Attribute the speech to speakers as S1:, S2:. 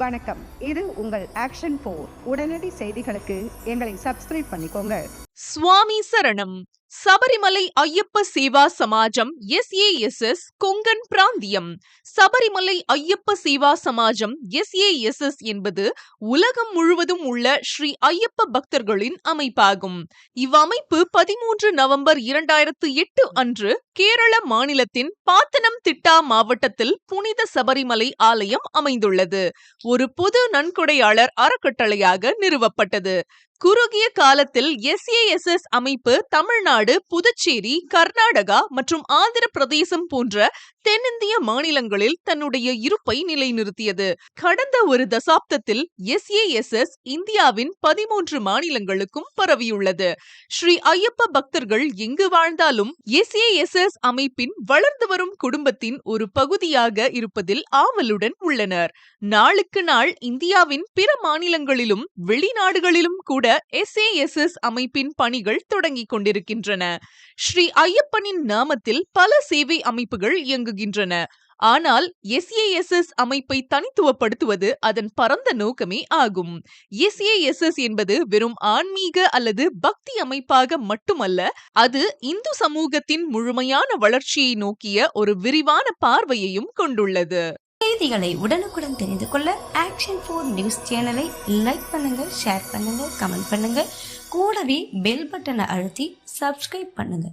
S1: வணக்கம். இது உங்கள் ஆக்ஷன் போர் உடனடி செய்திகளுக்கு எங்களை சப்ஸ்கிரைப் பண்ணிக்கோங்க.
S2: சுவாமி சரணம். சபரிமலை ஐயப்ப சேவா சமாஜம் எஸ்ஏஎஸ்எஸ் கொங்கன் பிராந்தியம். சபரிமலை ஐயப்ப சேவா சமாஜம் எஸ்ஏஎஸ்எஸ் என்பது உலகம் முழுவதும் உள்ள ஸ்ரீ ஐயப்ப பக்தர்களின் அமைப்பாகும். இவ்வமைப்பு பதிமூன்று நவம்பர் இரண்டாயிரத்து எட்டு அன்று கேரள மாநிலத்தின் பாத்தனம் திட்டா மாவட்டத்தில் புனித சபரிமலை ஆலயம் அமைந்துள்ளது. ஒரு பொது நன்கொடையாளர் அறக்கட்டளையாக நிறுவப்பட்டது. குறுகிய காலத்தில் எஸ்ஏஎஸ்எஸ் அமைப்பு தமிழ்நாடு புதுச்சேரி கர்நாடகா மற்றும் ஆந்திர பிரதேசம் போன்ற தென்னிந்திய மாநிலங்களில் தன்னுடைய இருப்பை நிலைநிறுத்தியது. கடந்த ஒரு தசாப்தத்தில் எஸ்ஏஎஸ்எஸ் இந்தியாவின் பதிமூன்று மாநிலங்களுக்கும் பரவியுள்ளது. ஸ்ரீ ஐயப்ப பக்தர்கள் எங்கு வாழ்ந்தாலும் எஸ்ஏஎஸ்எஸ் அமைப்பின் வளர்ந்து வரும் குடும்பத்தின் ஒரு பகுதியாக இருப்பதில் ஆவலுடன் உள்ளனர். நாளுக்கு நாள் இந்தியாவின் பிற மாநிலங்களிலும் வெளிநாடுகளிலும் கூட எஸ்ஏஎஸ்எஸ் அமைப்பின் பணிகள் தொடங்கிக் கொண்டிருக்கின்றன. ஸ்ரீ ஐயப்பனின் நாமத்தில் பல சேவை அமைப்புகள் இயங்குகின்றன. ஆனால் எஸ்ஏஎஸ்எஸ் அமைப்பை தனித்துவப்படுத்துவது அதன் பரந்த நோக்கமே ஆகும். எஸ்ஏஎஸ்எஸ் என்பது வெறும் ஆன்மீக அல்லது பக்தி அமைப்பாக மட்டுமல்ல அது இந்து சமூகத்தின் முழுமையான வளர்ச்சியை நோக்கிய ஒரு விரிவான பார்வையையும் கொண்டுள்ளது.
S3: செய்திகளை உடனுக்குடன் தெரிந்து கொள்ள ஆக்ஷன் ஃபோர் நியூஸ் சேனலை லைக் பண்ணுங்க ஷேர் பண்ணுங்க கமெண்ட் பண்ணுங்க. கூடவே பெல் பட்டனை அழுத்தி சப்ஸ்கிரைப் பண்ணுங்க.